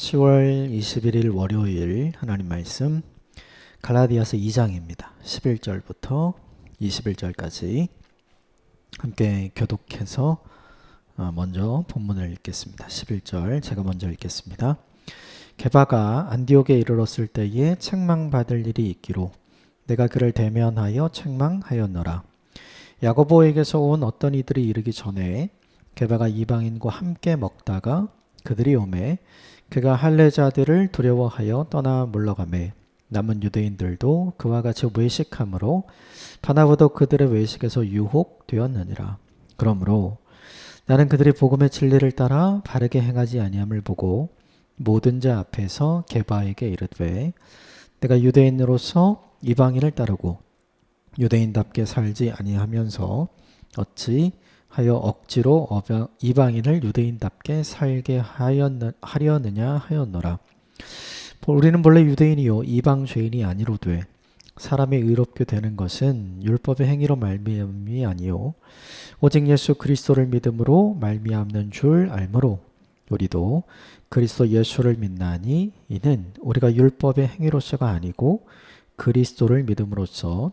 10월 21일 월요일 하나님 말씀 갈라디아서 2장입니다. 11절부터 21절까지 함께 교독해서 어, 먼저 본문을 읽겠습니다. 11절 제가 먼저 읽겠습니다. 게바가 안디옥에 이르렀을 때에 책망받을 일이 있기로 내가 그를 대면하여 책망하였노라. 야고보에게서 온 어떤 이들이 이르기 전에 게바가 이방인과 함께 먹다가 그들이 오매 그가 할례자들을 두려워하여 떠나 물러가매 남은 유대인들도 그와 같이 외식함으로 바나바도 그들의 외식에서 유혹되었느니라. 그러므로 나는 그들이 복음의 진리를 따라 바르게 행하지 아니함을 보고 모든 자 앞에서 게바에게 이르되 내가 유대인으로서 이방인을 따르고 유대인답게 살지 아니하면서 어찌 하여 억지로 이방인을 유대인답게 살게 하려느냐 하였노라. 우리는 본래 유대인이요 이방 죄인이 아니로되 사람이 의롭게 되는 것은 율법의 행위로 말미암이 아니요 오직 예수 그리스도를 믿음으로 말미암는 줄 알므로 우리도 그리스도 예수를 믿나니 이는 우리가 율법의 행위로서가 아니고 그리스도를 믿음으로써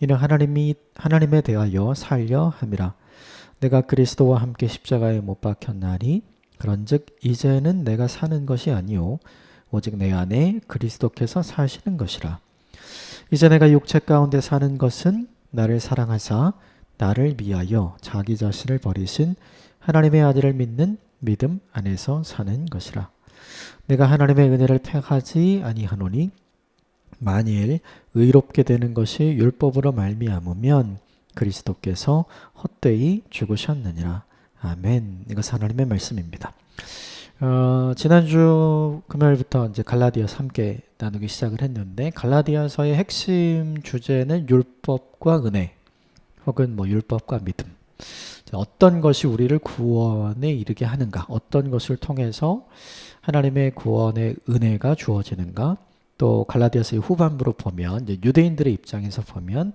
이는 하나님이 하나님에 대하여 살려 함이라. 내가 그리스도와 함께 십자가에 못 박혔나니 그런즉 이제는 내가 사는 것이 아니요 오직 내 안에 그리스도께서 사시는 것이라. 이제 내가 육체 가운데 사는 것은 나를 사랑하사 나를 위하여 자기 자신을 버리신 하나님의 아들을 믿는 믿음 안에서 사는 것이라. 내가 하나님의 은혜를 팽하지 아니하노니 만일 의롭게 되는 것이 율법으로 말미암으면 그리스도께서 헛되이 죽으셨느니라. 아멘. 이것 하나님의 말씀입니다. 어, 지난주 금요일부터 이제 갈라디아서 함께 나누기 시작을 했는데 갈라디아서의 핵심 주제는 율법과 은혜 혹은 뭐 율법과 믿음. 어떤 것이 우리를 구원에 이르게 하는가? 어떤 것을 통해서 하나님의 구원의 은혜가 주어지는가? 또 갈라디아서의 후반부로 보면 유대인들의 입장에서 보면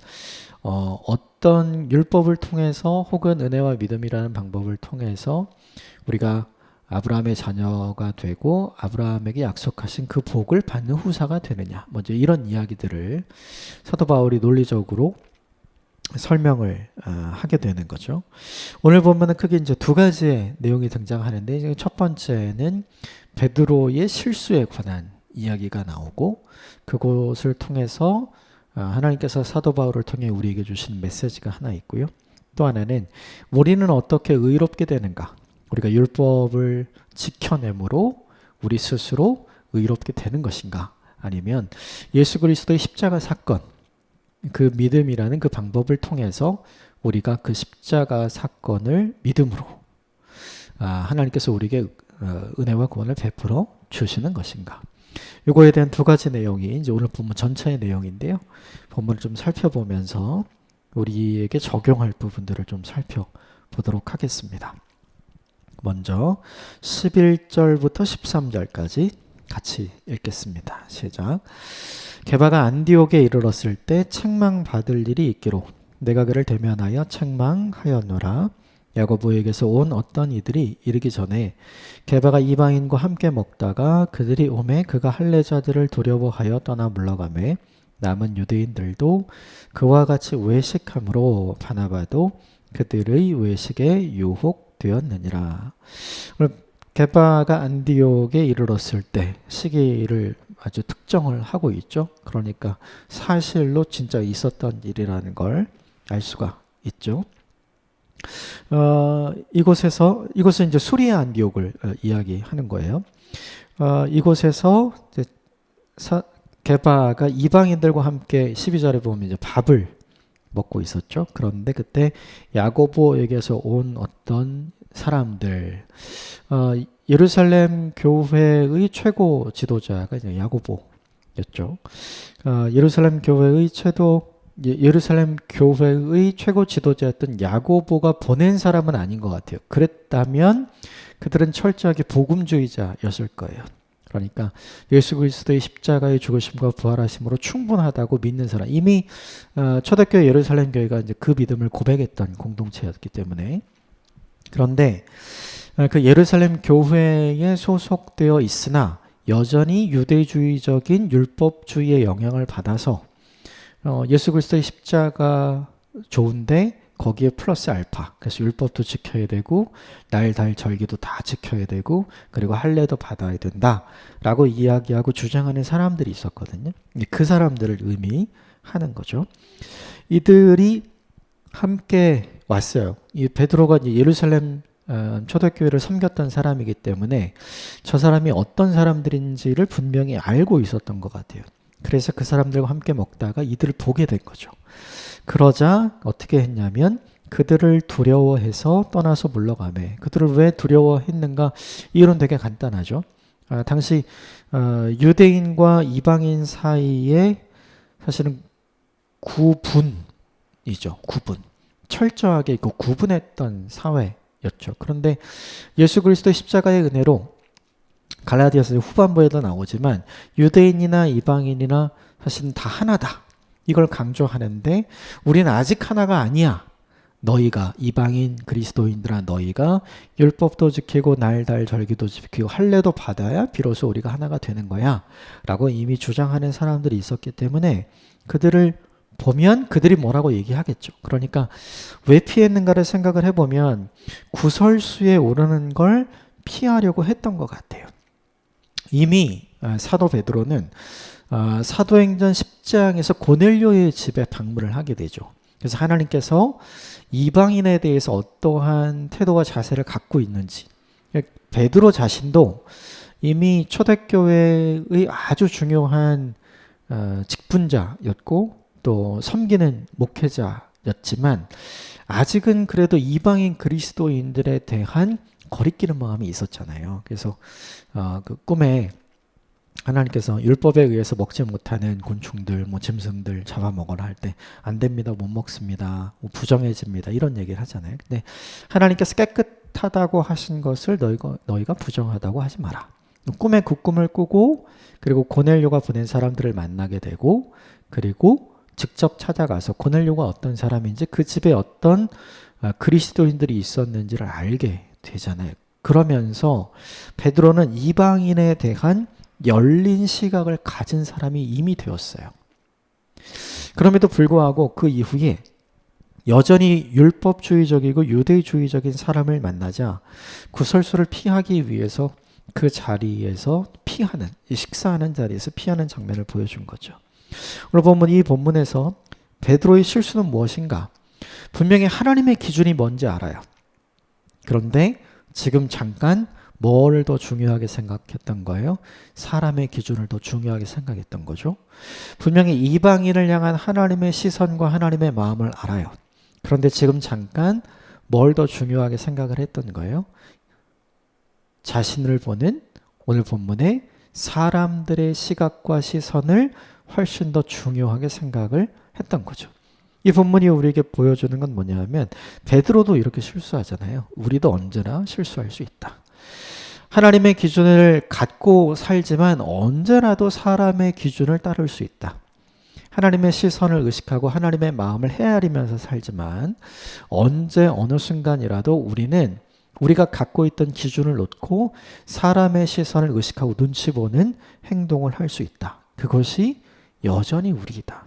어, 어떤 율법을 통해서 혹은 은혜와 믿음이라는 방법을 통해서 우리가 아브라함의 자녀가 되고 아브라함에게 약속하신 그 복을 받는 후사가 되느냐. 먼저 이런 이야기들을 사도 바울이 논리적으로 설명을 어, 하게 되는 거죠. 오늘 보면은 크게 이제 두 가지의 내용이 등장하는데 첫 번째는 베드로의 실수에 관한 이야기가 나오고 그곳을 통해서 어, 하나님께서 사도 바울을 통해 우리에게 주신 메시지가 하나 있고요. 또 하나는 우리는 어떻게 의롭게 되는가? 우리가 율법을 지켜내므로 우리 스스로 의롭게 되는 것인가? 아니면 예수 그리스도의 십자가 사건, 그 믿음이라는 그 방법을 통해서 우리가 그 십자가 사건을 믿음으로 아, 하나님께서 우리에게 어, 은혜와 구원을 베풀어 주시는 것인가? 이거에 대한 두 가지 내용이 이제 오늘 본문 전체의 내용인데요. 본문을 좀 살펴보면서 우리에게 적용할 부분들을 좀 살펴보도록 하겠습니다. 먼저 11절부터 13절까지 같이 읽겠습니다. 시작. 게바가 안디옥에 이르렀을 때 책망받을 일이 있기로 내가 그를 대면하여 책망하였노라. 야고보에게서 온 어떤 이들이 이르기 전에 게바가 이방인과 함께 먹다가 그들이 오매 그가 할례자들을 두려워하여 떠나 물러가매 남은 유대인들도 그와 같이 외식함으로 바나바도 그들의 외식에 유혹되었느니라. 게바가 안디옥에 이르렀을 때 시기를 아주 특정을 하고 있죠. 그러니까 사실로 진짜 있었던 일이라는 걸 알 수가 있죠. 어, 이곳에서 이곳은 이제 수리아 안디옥을 어, 이야기하는 거예요. 어, 이곳에서 사, 게바가 이방인들과 함께 12절에 보면 이제 밥을 먹고 있었죠. 그런데 그때 야고보에게서 온 어떤 사람들, 어, 예루살렘 교회의 최고 지도자가 이제 야고보 였죠. 어, 예루살렘 교회의 최도 예- 예루살렘 교회의 최고 지도자였던 야고보가 보낸 사람은 아닌 것 같아요. 그랬다면 그들은 철저하게 복음주의자였을 거예요. 그러니까 예수 그리스도의 십자가의 죽으심과 부활하심으로 충분하다고 믿는 사람. 이미 어, 초대교회 예루살렘 교회가 이제 그 믿음을 고백했던 공동체였기 때문에 그런데 어, 그 예루살렘 교회에 소속되어 있으나 여전히 유대주의적인 율법주의의 영향을 받아서 어, 예수 그리스도의 십자가 좋은데 거기에 플러스 알파. 그래서 율법도 지켜야 되고 날, 달, 절기도 다 지켜야 되고 그리고 할례도 받아야 된다라고 이야기하고 주장하는 사람들이 있었거든요. 그 사람들을 의미하는 거죠. 이들이 함께 왔어요. 이 베드로가 예루살렘 어, 초대교회를 섬겼던 사람이기 때문에 저 사람이 어떤 사람들인지를 분명히 알고 있었던 것 같아요. 그래서 그 사람들과 함께 먹다가 이들을 보게 된 거죠. 그러자 어떻게 했냐면 그들을 두려워해서 떠나서 물러가매. 그들을 왜 두려워했는가? 이유는 되게 간단하죠. 아, 당시 어, 유대인과 이방인 사이에 사실은 구분이죠. 구분. 철저하게 그 구분했던 사회였죠. 그런데 예수 그리스도의 십자가의 은혜로 갈라디아서 후반부에도 나오지만 유대인이나 이방인이나 사실은 다 하나다. 이걸 강조하는데 우리는 아직 하나가 아니야. 너희가 이방인 그리스도인들아 너희가 율법도 지키고 날달 절기도 지키고 할례도 받아야 비로소 우리가 하나가 되는 거야라고 이미 주장하는 사람들이 있었기 때문에 그들을 보면 그들이 뭐라고 얘기하겠죠. 그러니까 왜 피했는가를 생각을 해보면 구설수에 오르는 걸 피하려고 했던 것 같아요. 이미 아, 사도 베드로는 아, 사도행전 10장에서 고넬료의 집에 방문을 하게 되죠. 그래서 하나님께서 이방인에 대해서 어떠한 태도와 자세를 갖고 있는지 베드로 자신도 이미 초대교회의 아주 중요한 어, 직분자였고 또 섬기는 목회자였지만 아직은 그래도 이방인 그리스도인들에 대한 거리끼는 마음이 있었잖아요. 그래서 어, 그 꿈에 하나님께서 율법에 의해서 먹지 못하는 곤충들, 뭐 짐승들 잡아먹어라 할 때 안 됩니다, 못 먹습니다, 뭐 부정해집니다 이런 얘기를 하잖아요. 근데 하나님께서 깨끗하다고 하신 것을 너희가 너희가 부정하다고 하지 마라. 꿈에 그 꿈을 꾸고 그리고 고넬료가 보낸 사람들을 만나게 되고 그리고 직접 찾아가서 고넬료가 어떤 사람인지 그 집에 어떤 아, 그리스도인들이 있었는지를 알게 되잖아요. 그러면서 베드로는 이방인에 대한 열린 시각을 가진 사람이 이미 되었어요. 그럼에도 불구하고 그 이후에 여전히 율법주의적이고 유대주의적인 사람을 만나자 구설수를 피하기 위해서 그 자리에서 피하는, 식사하는 자리에서 피하는 장면을 보여준 거죠. 오늘 보면 이 본문에서 베드로의 실수는 무엇인가? 분명히 하나님의 기준이 뭔지 알아요. 그런데 지금 잠깐 뭘더 중요하게 생각했던 거예요? 사람의 기준을 더 중요하게 생각했던 거죠. 분명히 이방인을 향한 하나님의 시선과 하나님의 마음을 알아요. 그런데 지금 잠깐 뭘 더 중요하게 생각을 했던 거예요? 자신을 보는 오늘 본문의 사람들의 시각과 시선을 훨씬 더 중요하게 생각을 했던 거죠. 이 본문이 우리에게 보여주는 건 뭐냐면 베드로도 이렇게 실수하잖아요. 우리도 언제나 실수할 수 있다. 하나님의 기준을 갖고 살지만 언제라도 사람의 기준을 따를 수 있다. 하나님의 시선을 의식하고 하나님의 마음을 헤아리면서 살지만 언제 어느 순간이라도 우리는 우리가 갖고 있던 기준을 놓고 사람의 시선을 의식하고 눈치 보는 행동을 할 수 있다. 그것이 여전히 우리이다.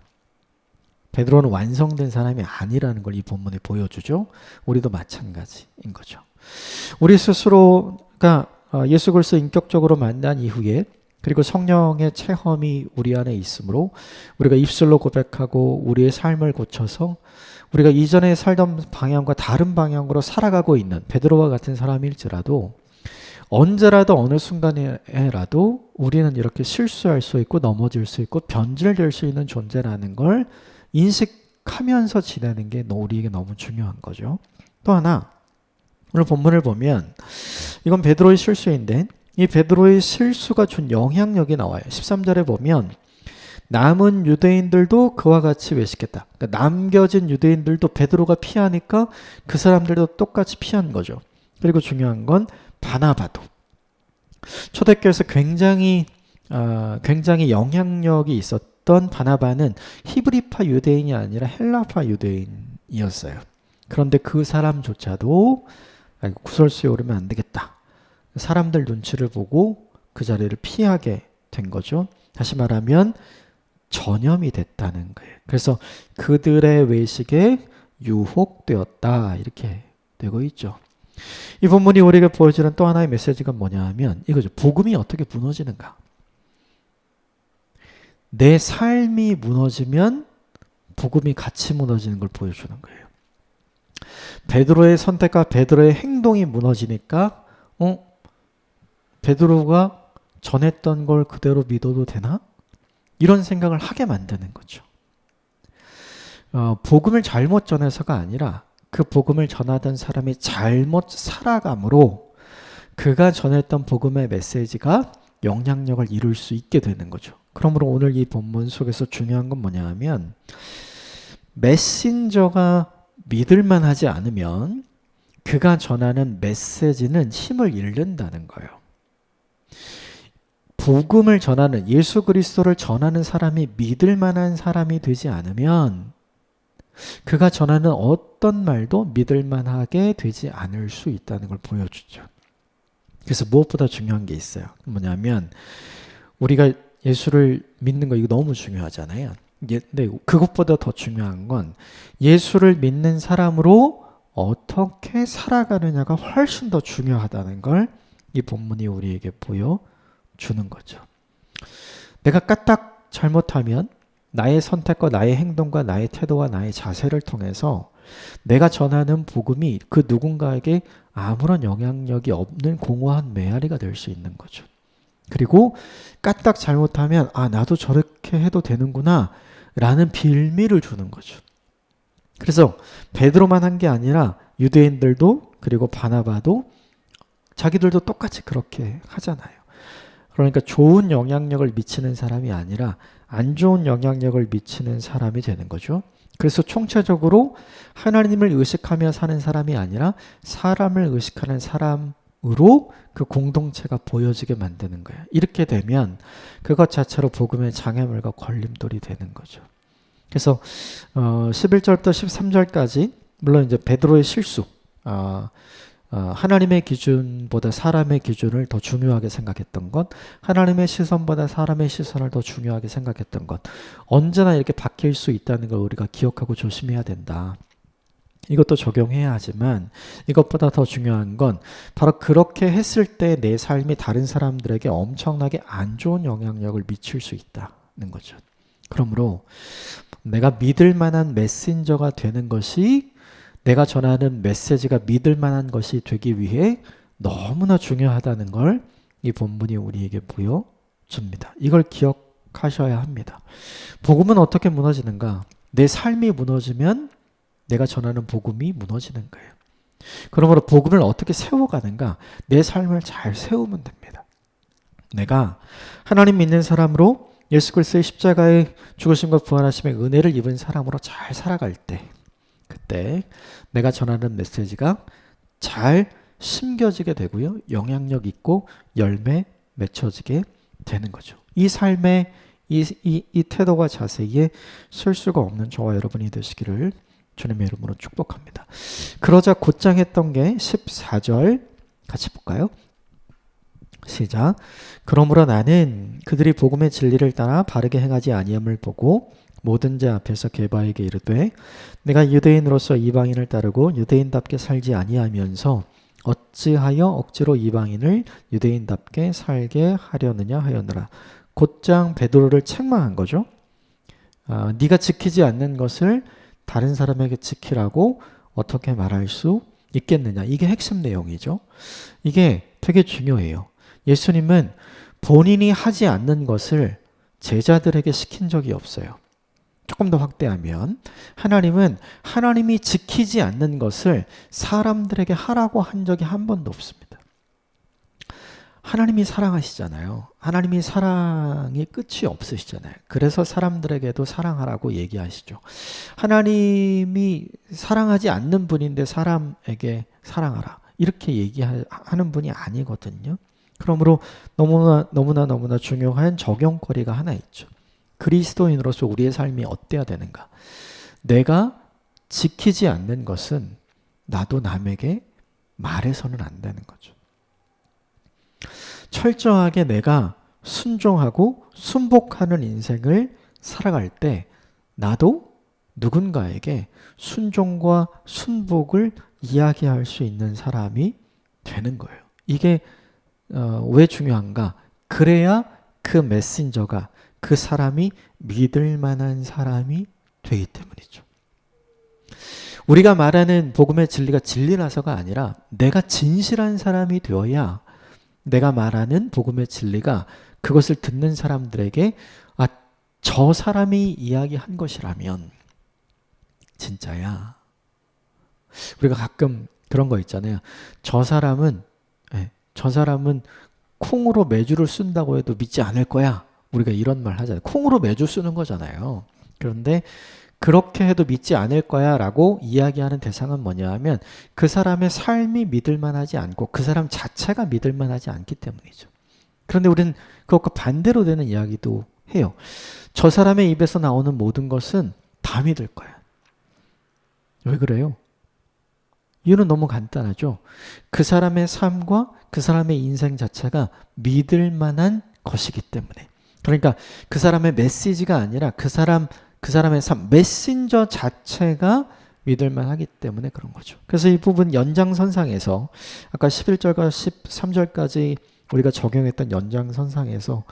베드로는 완성된 사람이 아니라는 걸 이 본문에 보여주죠. 우리도 마찬가지인 거죠. 우리 스스로가 어, 예수 그리스도 인격적으로 만난 이후에 그리고 성령의 체험이 우리 안에 있으므로 우리가 입술로 고백하고 우리의 삶을 고쳐서 우리가 이전에 살던 방향과 다른 방향으로 살아가고 있는 베드로와 같은 사람일지라도 언제라도 어느 순간에라도 우리는 이렇게 실수할 수 있고 넘어질 수 있고 변질될 수 있는 존재라는 걸 인식하면서 지내는 게 우리에게 너무 중요한 거죠. 또 하나 오늘 본문을 보면 이건 베드로의 실수인데 이 베드로의 실수가 준 영향력이 나와요. 13절에 보면 남은 유대인들도 그와 같이 외식했다. 그러니까 남겨진 유대인들도 베드로가 피하니까 그 사람들도 똑같이 피한 거죠. 그리고 중요한 건 바나바도 초대교회에서 굉장히 어, 굉장히 영향력이 있었 던 바나바는 히브리파 유대인이 아니라 헬라파 유대인이었어요. 그런데 그 사람조차도 구설수에 오르면 안 되겠다. 사람들 눈치를 보고 그 자리를 피하게 된 거죠. 다시 말하면 전염이 됐다는 거예요. 그래서 그들의 외식에 유혹되었다 이렇게 되고 있죠. 이 본문이 우리에게 보여주는 또 하나의 메시지가 뭐냐 하면 이거죠. 복음이 어떻게 무너지는가? 내 삶이 무너지면 복음이 같이 무너지는 걸 보여주는 거예요. 베드로의 선택과 베드로의 행동이 무너지니까 어 베드로가 전했던 걸 그대로 믿어도 되나? 이런 생각을 하게 만드는 거죠. 어, 복음을 잘못 전해서가 아니라 그 복음을 전하던 사람이 잘못 살아감으로 그가 전했던 복음의 메시지가 영향력을 이룰 수 있게 되는 거죠. 그러므로 오늘 이 본문 속에서 중요한 건 뭐냐 하면 메신저가 믿을만 하지 않으면 그가 전하는 메시지는 힘을 잃는다는 거예요. 복음을 전하는 예수 그리스도를 전하는 사람이 믿을 만한 사람이 되지 않으면 그가 전하는 어떤 말도 믿을 만하게 되지 않을 수 있다는 걸 보여주죠. 그래서 무엇보다 중요한 게 있어요. 뭐냐면 우리가 예수를 믿는 거 이거 너무 중요하잖아요. 근데 그것보다 더 중요한 건 예수를 믿는 사람으로 어떻게 살아가느냐가 훨씬 더 중요하다는 걸 이 본문이 우리에게 보여주는 거죠. 내가 까딱 잘못하면 나의 선택과 나의 행동과 나의 태도와 나의 자세를 통해서 내가 전하는 복음이 그 누군가에게 아무런 영향력이 없는 공허한 메아리가 될 수 있는 거죠. 그리고 까딱 잘못하면 아 나도 저렇게 해도 되는구나 라는 빌미를 주는 거죠. 그래서 베드로만 한 게 아니라 유대인들도 그리고 바나바도 자기들도 똑같이 그렇게 하잖아요. 그러니까 좋은 영향력을 미치는 사람이 아니라 안 좋은 영향력을 미치는 사람이 되는 거죠. 그래서 총체적으로 하나님을 의식하며 사는 사람이 아니라 사람을 의식하는 사람 으로 그 공동체가 보여지게 만드는 거예요. 이렇게 되면 그것 자체로 복음의 장애물과 걸림돌이 되는 거죠. 그래서 어 11절부터 13절까지 물론 이제 베드로의 실수 어, 어, 하나님의 기준보다 사람의 기준을 더 중요하게 생각했던 것, 하나님의 시선보다 사람의 시선을 더 중요하게 생각했던 것, 언제나 이렇게 바뀔 수 있다는 걸 우리가 기억하고 조심해야 된다. 이것도 적용해야 하지만 이것보다 더 중요한 건 바로 그렇게 했을 때 내 삶이 다른 사람들에게 엄청나게 안 좋은 영향력을 미칠 수 있다는 거죠. 그러므로 내가 믿을 만한 메신저가 되는 것이 내가 전하는 메시지가 믿을 만한 것이 되기 위해 너무나 중요하다는 걸 이 본문이 우리에게 보여줍니다. 이걸 기억하셔야 합니다. 복음은 어떻게 무너지는가? 내 삶이 무너지면 내가 전하는 복음이 무너지는 거예요. 그러므로 복음을 어떻게 세워가는가? 내 삶을 잘 세우면 됩니다. 내가 하나님 믿는 사람으로 예수 그리스도의 십자가의 죽으심과 부활하심의 은혜를 입은 사람으로 잘 살아갈 때 그때 내가 전하는 메시지가 잘 심겨지게 되고요. 영향력 있고 열매 맺혀지게 되는 거죠. 이 삶의 이, 이, 이 태도와 자세에 설 수가 없는 저와 여러분이 되시기를 주님의 이름으로 축복합니다. 그러자 곧장 했던 게 14절 같이 볼까요? 시작. 그러므로 나는 그들이 복음의 진리를 따라 바르게 행하지 아니함을 보고 모든 자 앞에서 게바에게 이르되 내가 유대인으로서 이방인을 따르고 유대인답게 살지 아니하면서 어찌하여 억지로 이방인을 유대인답게 살게 하려느냐 하였느라 곧장 베드로를 책망한 거죠. 아, 네가 지키지 않는 것을 다른 사람에게 지키라고 어떻게 말할 수 있겠느냐. 이게 핵심 내용이죠. 이게 되게 중요해요. 예수님은 본인이 하지 않는 것을 제자들에게 시킨 적이 없어요. 조금 더 확대하면 하나님은 하나님이 지키지 않는 것을 사람들에게 하라고 한 적이 한 번도 없습니다. 하나님이 사랑하시잖아요. 하나님이 사랑이 끝이 없으시잖아요. 그래서 사람들에게도 사랑하라고 얘기하시죠. 하나님이 사랑하지 않는 분인데 사람에게 사랑하라. 이렇게 얘기하는 분이 아니거든요. 그러므로 너무나 너무나 너무나 중요한 적용거리가 하나 있죠. 그리스도인으로서 우리의 삶이 어때야 되는가? 내가 지키지 않는 것은 나도 남에게 말해서는 안 되는 거죠. 철저하게 내가 순종하고 순복하는 인생을 살아갈 때 나도 누군가에게 순종과 순복을 이야기할 수 있는 사람이 되는 거예요. 이게 어, 왜 중요한가? 그래야 그 메신저가 그 사람이 믿을 만한 사람이 되기 때문이죠. 우리가 말하는 복음의 진리가 진리라서가 아니라 내가 진실한 사람이 되어야 내가 말하는 복음의 진리가 그것을 듣는 사람들에게 아, 저 사람이 이야기한 것이라면 진짜야. 우리가 가끔 그런 거 있잖아요. 저 사람은 예, 저 사람은 콩으로 매주를 쓴다고 해도 믿지 않을 거야. 우리가 이런 말 하잖아요. 콩으로 매주 쓰는 거잖아요. 그런데 그렇게 해도 믿지 않을 거야 라고 이야기하는 대상은 뭐냐 하면 그 사람의 삶이 믿을 만 하지 않고 그 사람 자체가 믿을 만 하지 않기 때문이죠. 그런데 우리는 그것과 반대로 되는 이야기도 해요. 저 사람의 입에서 나오는 모든 것은 다 믿을 거야. 왜 그래요? 이유는 너무 간단하죠. 그 사람의 삶과 그 사람의 인생 자체가 믿을 만한 것이기 때문에. 그러니까 그 사람의 메시지가 아니라 그 사람 그 사람의 삶, 메신저 자체가 믿을만 하기 때문에 그런 거죠. 그래서 이 부분 연장선상에서 아까 11절과 13절까지 우리가 적용했던 연장선상에서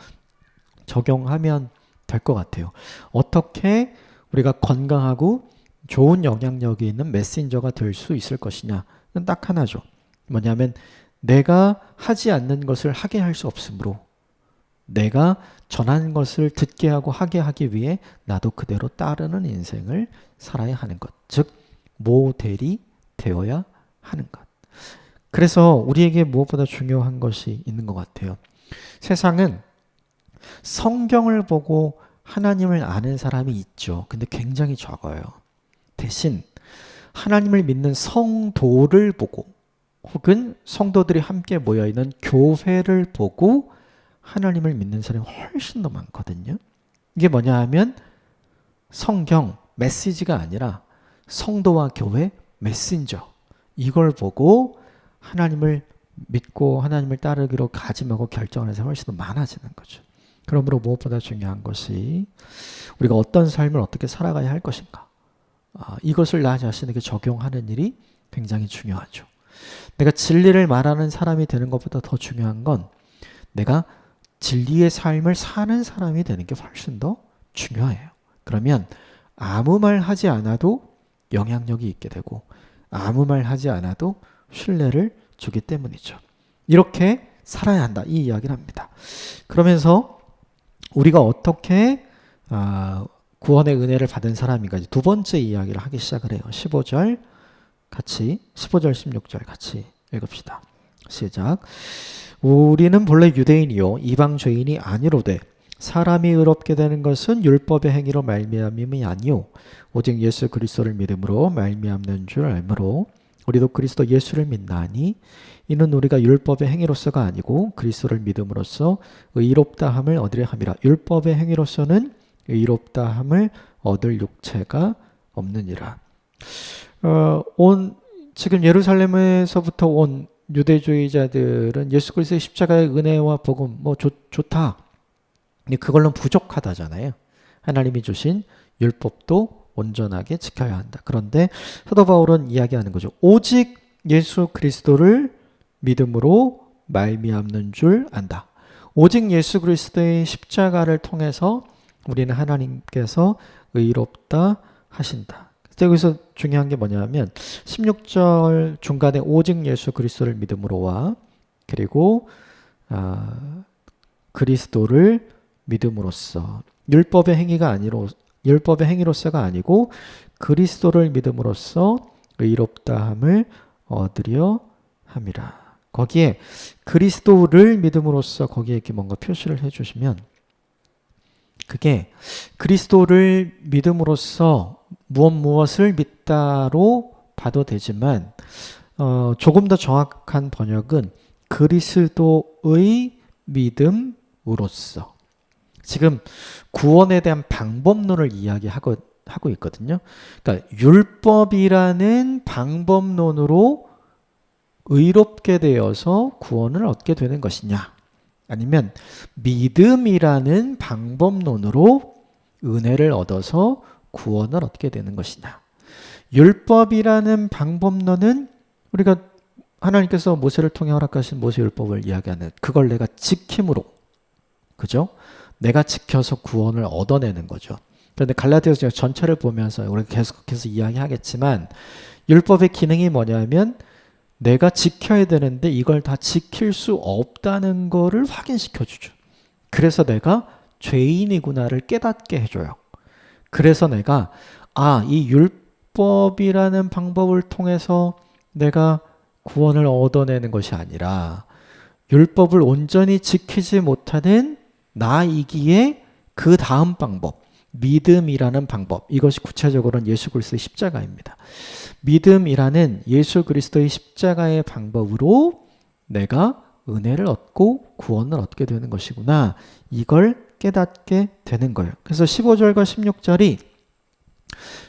적용하면 될 것 같아요. 어떻게 우리가 건강하고 좋은 영향력이 있는 메신저가 될 수 있을 것이냐? 딱 하나죠. 뭐냐면 내가 하지 않는 것을 하게 할 수 없으므로 내가 전한 것을 듣게 하고 하게 하기 위해 나도 그대로 따르는 인생을 살아야 하는 것. 즉, 모델이 되어야 하는 것. 그래서 우리에게 무엇보다 중요한 것이 있는 것 같아요. 세상은 성경을 보고 하나님을 아는 사람이 있죠. 근데 굉장히 적어요. 대신 하나님을 믿는 성도를 보고 혹은 성도들이 함께 모여 있는 교회를 보고 하나님을 믿는 사람이 훨씬 더 많거든요. 이게 뭐냐 하면 성경 메시지가 아니라 성도와 교회 메신저 이걸 보고 하나님을 믿고 하나님을 따르기로 가짐하고 결정하는 사람이 훨씬 더 많아지는 거죠. 그러므로 무엇보다 중요한 것이 우리가 어떤 삶을 어떻게 살아가야 할 것인가. 아, 이것을 나 자신에게 적용하는 일이 굉장히 중요하죠. 내가 진리를 말하는 사람이 되는 것보다 더 중요한 건 내가 진리의 삶을 사는 사람이 되는 게 훨씬 더 중요해요. 그러면 아무 말 하지 않아도 영향력이 있게 되고 아무 말 하지 않아도 신뢰를 주기 때문이죠. 이렇게 살아야 한다. 이 이야기를 합니다. 그러면서 우리가 어떻게 아, 구원의 은혜를 받은 사람인가 두 번째 이야기를 하기 시작을 해요. 15절 같이 15절 16절 같이 읽읍시다. 시작. 우리는 본래 유대인이요. 이방 죄인이 아니로되 사람이 의롭게 되는 것은 율법의 행위로 말미암음이 아니요. 오직 예수 그리스도를 믿음으로 말미암는 줄 알므로 우리도 그리스도 예수를 믿나니 이는 우리가 율법의 행위로서가 아니고 그리스도를 믿음으로써 의롭다 함을 얻으려 함이라. 율법의 행위로서는 의롭다 함을 얻을 육체가 없느니라. 어, 온 지금 예루살렘에서부터 온 유대주의자들은 예수 그리스도의 십자가의 은혜와 복음 뭐 좋, 좋다. 근데 그걸로 부족하다잖아요. 하나님이 주신 율법도 온전하게 지켜야 한다. 그런데 사도 바울은 이야기하는 거죠. 오직 예수 그리스도를 믿음으로 말미암는 줄 안다. 오직 예수 그리스도의 십자가를 통해서 우리는 하나님께서 의롭다 하신다. 여기서 중요한 게 뭐냐면 16절 중간에 오직 예수 그리스도를 믿음으로와 그리고 아, 그리스도를 믿음으로써 율법의 행위가 아니로 율법의 행위로서가 아니고 그리스도를 믿음으로써 의롭다함을 얻으려 함이라. 거기에 그리스도를 믿음으로써 거기에 이렇게 뭔가 표시를 해주시면 그게 그리스도를 믿음으로써 무엇 무엇을 믿다로 봐도 되지만 어, 조금 더 정확한 번역은 그리스도의 믿음으로써 지금 구원에 대한 방법론을 이야기하고 하고 있거든요. 그러니까 율법이라는 방법론으로 의롭게 되어서 구원을 얻게 되는 것이냐? 아니면 믿음이라는 방법론으로 은혜를 얻어서 구원을 얻게 되는 것이냐? 율법이라는 방법론은 우리가 하나님께서 모세를 통해 허락하신 모세 율법을 이야기하는 그걸 내가 지킴으로 그죠? 내가 지켜서 구원을 얻어내는 거죠. 그런데 갈라디아서 전체를 보면서 우리가 계속해서 이야기하겠지만 율법의 기능이 뭐냐면 내가 지켜야 되는데 이걸 다 지킬 수 없다는 거를 확인시켜 주죠. 그래서 내가 죄인이구나를 깨닫게 해줘요. 그래서 내가 아, 이 율법이라는 방법을 통해서 내가 구원을 얻어내는 것이 아니라 율법을 온전히 지키지 못하는 나이기에 그 다음 방법, 믿음이라는 방법. 이것이 구체적으로는 예수 그리스도의 십자가입니다. 믿음이라는 예수 그리스도의 십자가의 방법으로 내가 은혜를 얻고 구원을 얻게 되는 것이구나. 이걸 깨닫게 되는 거예요. 그래서 15절과 16절이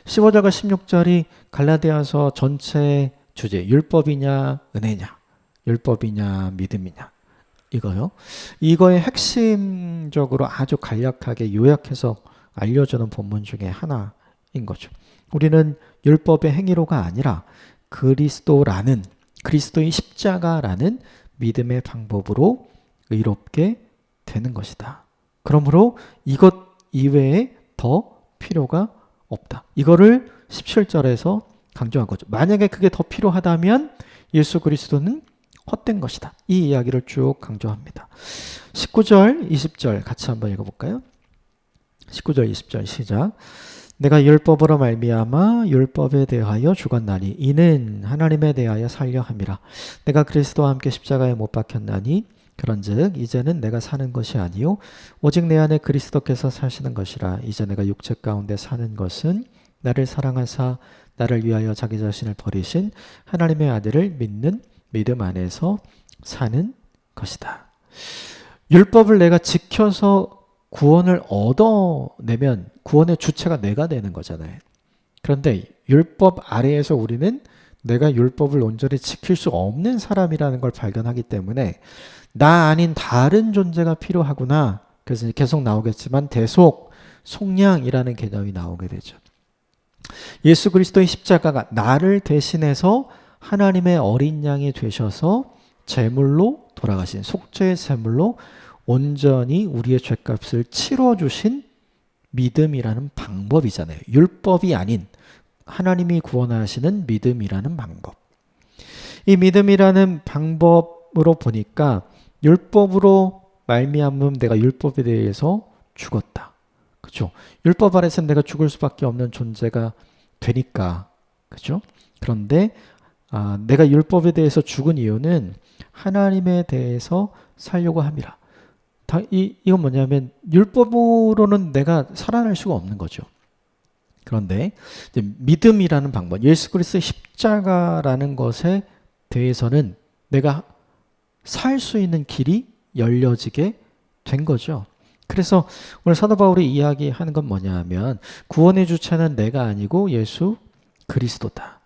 15절과 16절이 갈라디아서 전체 주제 율법이냐 은혜냐 율법이냐 믿음이냐 이거요. 이거의 핵심적으로 아주 간략하게 요약해서 알려주는 본문 중에 하나인 거죠. 우리는 율법의 행위로가 아니라 그리스도라는 그리스도의 십자가라는 믿음의 방법으로 의롭게 되는 것이다. 그러므로 이것 이외에 더 필요가 없다. 이거를 17절에서 강조한 거죠. 만약에 그게 더 필요하다면 예수 그리스도는 헛된 것이다. 이 이야기를 쭉 강조합니다. 19절, 20절 같이 한번 읽어볼까요? 19절, 20절 시작. 내가 율법으로 말미암아 율법에 대하여 죽었나니 이는 하나님에 대하여 살려 함이라. 내가 그리스도와 함께 십자가에 못 박혔나니 그런즉 이제는 내가 사는 것이 아니요 오직 내 안에 그리스도께서 사시는 것이라. 이제 내가 육체 가운데 사는 것은 나를 사랑하사 나를 위하여 자기 자신을 버리신 하나님의 아들을 믿는 믿음 안에서 사는 것이다. 율법을 내가 지켜서 구원을 얻어내면 구원의 주체가 내가 되는 거잖아요. 그런데 율법 아래에서 우리는 내가 율법을 온전히 지킬 수 없는 사람이라는 걸 발견하기 때문에 나 아닌 다른 존재가 필요하구나. 그래서 계속 나오겠지만 대속, 속량이라는 개념이 나오게 되죠. 예수 그리스도의 십자가가 나를 대신해서 하나님의 어린 양이 되셔서 제물로 돌아가신 속죄의 제물로 온전히 우리의 죄값을 치러 주신 믿음이라는 방법이잖아요. 율법이 아닌 하나님이 구원하시는 믿음이라는 방법. 이 믿음이라는 방법으로 보니까 율법으로 말미암음 내가 율법에 대해서 죽었다. 그죠? 율법 아래서 내가 죽을 수밖에 없는 존재가 되니까. 그죠? 그런데 아, 내가 율법에 대해서 죽은 이유는 하나님에 대해서 살려고 함이라. 다, 이, 이건 뭐냐면 율법으로는 내가 살아날 수가 없는 거죠. 그런데 믿음이라는 방법, 예수 그리스도의 십자가라는 것에 대해서는 내가 살 수 있는 길이 열려지게 된 거죠. 그래서 오늘 사도 바울이 이야기하는 건 뭐냐면 구원의 주체는 내가 아니고 예수 그리스도다.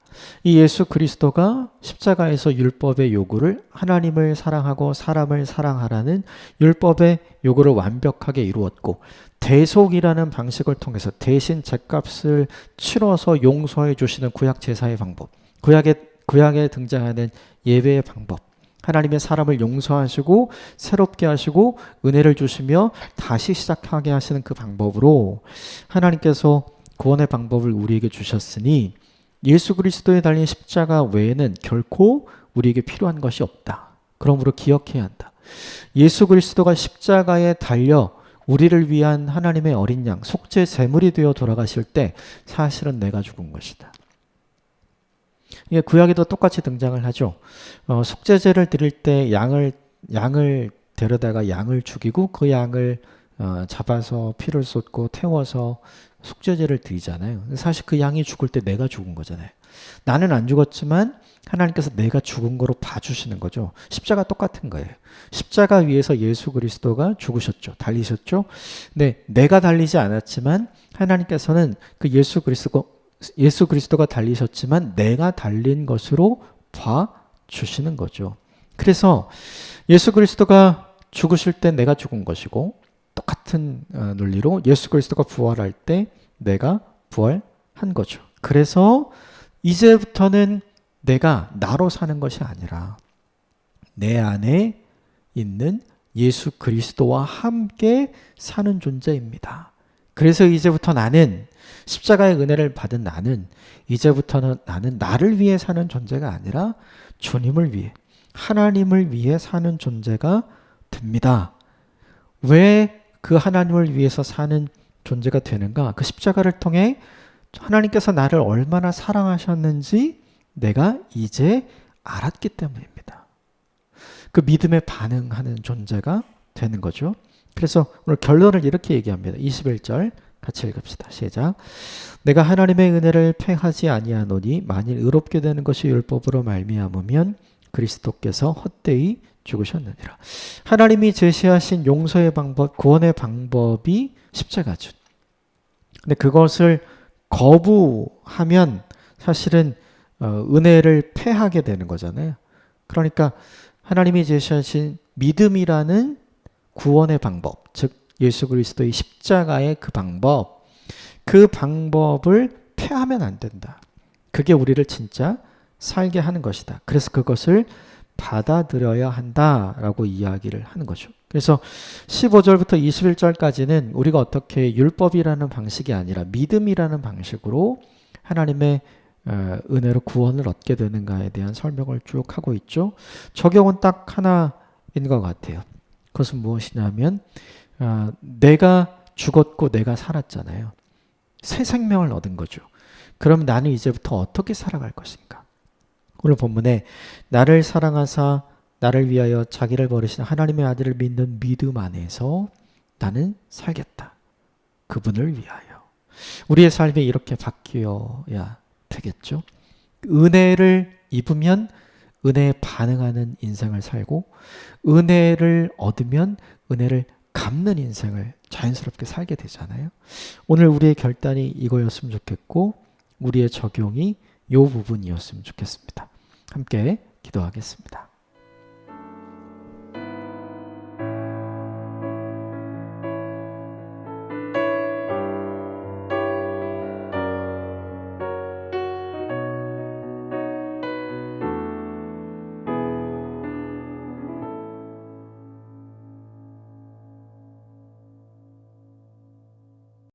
이 예수 그리스도가 십자가에서 율법의 요구를 하나님을 사랑하고 사람을 사랑하라는 율법의 요구를 완벽하게 이루었고 대속이라는 방식을 통해서 대신 죄값을 치러서 용서해 주시는 구약 제사의 방법, 구약에 구약에 등장하는 예배의 방법, 하나님의 사람을 용서하시고 새롭게 하시고 은혜를 주시며 다시 시작하게 하시는 그 방법으로 하나님께서 구원의 방법을 우리에게 주셨으니 예수 그리스도에 달린 십자가 외에는 결코 우리에게 필요한 것이 없다. 그러므로 기억해야 한다. 예수 그리스도가 십자가에 달려 우리를 위한 하나님의 어린 양, 속죄 제물이 되어 돌아가실 때 사실은 내가 죽은 것이다. 이게 구약에도 똑같이 등장을 하죠. 어, 속죄제를 드릴 때 양을 양을 데려다가 양을 죽이고 그 양을 어, 잡아서 피를 쏟고 태워서 속죄제를 드리잖아요. 사실 그 양이 죽을 때 내가 죽은 거잖아요. 나는 안 죽었지만 하나님께서 내가 죽은 거로 봐주시는 거죠. 십자가 똑같은 거예요. 십자가 위에서 예수 그리스도가 죽으셨죠. 달리셨죠. 네, 내가 달리지 않았지만 하나님께서는 그 예수 그리스도 예수 그리스도가 달리셨지만 내가 달린 것으로 봐 주시는 거죠. 그래서 예수 그리스도가 죽으실 때 내가 죽은 것이고 똑같은 어, 논리로 예수 그리스도가 부활할 때 내가 부활한 거죠. 그래서 이제부터는 내가 나로 사는 것이 아니라 내 안에 있는 예수 그리스도와 함께 사는 존재입니다. 그래서 이제부터 나는 십자가의 은혜를 받은 나는 이제부터는 나는 나를 위해 사는 존재가 아니라 주님을 위해 하나님을 위해 사는 존재가 됩니다. 왜 그 하나님을 위해서 사는 존재가 되는가? 그 십자가를 통해 하나님께서 나를 얼마나 사랑하셨는지 내가 이제 알았기 때문입니다. 그 믿음에 반응하는 존재가 되는 거죠. 그래서 오늘 결론을 이렇게 얘기합니다. 21절 같이 읽읍시다. 시작. 내가 하나님의 은혜를 팽하지 아니하노니 만일 의롭게 되는 것이 율법으로 말미암으면 그리스도께서 헛되이 죽으셨느니라. 하나님이 제시하신 용서의 방법, 구원의 방법이 십자가죠. 근데 그것을 거부하면 사실은 어, 은혜를 패하게 되는 거잖아요. 그러니까 하나님이 제시하신 믿음이라는 구원의 방법, 즉 예수 그리스도의 십자가의 그 방법, 그 방법을 패하면 안 된다. 그게 우리를 진짜 살게 하는 것이다. 그래서 그것을 받아들여야 한다라고 이야기를 하는 거죠. 그래서 15절부터 21절까지는 우리가 어떻게 율법이라는 방식이 아니라 믿음이라는 방식으로 하나님의 어, 은혜로 구원을 얻게 되는가에 대한 설명을 쭉 하고 있죠. 적용은 딱 하나인 것 같아요. 그것은 무엇이냐면 어, 내가 죽었고 내가 살았잖아요. 새 생명을 얻은 거죠. 그럼 나는 이제부터 어떻게 살아갈 것인가? 오늘 본문에 나를 사랑하사 나를 위하여 자기를 버리신 하나님의 아들을 믿는 믿음 안에서 나는 살겠다. 그분을 위하여. 우리의 삶이 이렇게 바뀌어야 되겠죠. 은혜를 입으면 은혜에 반응하는 인생을 살고 은혜를 얻으면 은혜를 갚는 인생을 자연스럽게 살게 되잖아요. 오늘 우리의 결단이 이거였으면 좋겠고 우리의 적용이 이 부분이었으면 좋겠습니다. 함께 기도하겠습니다.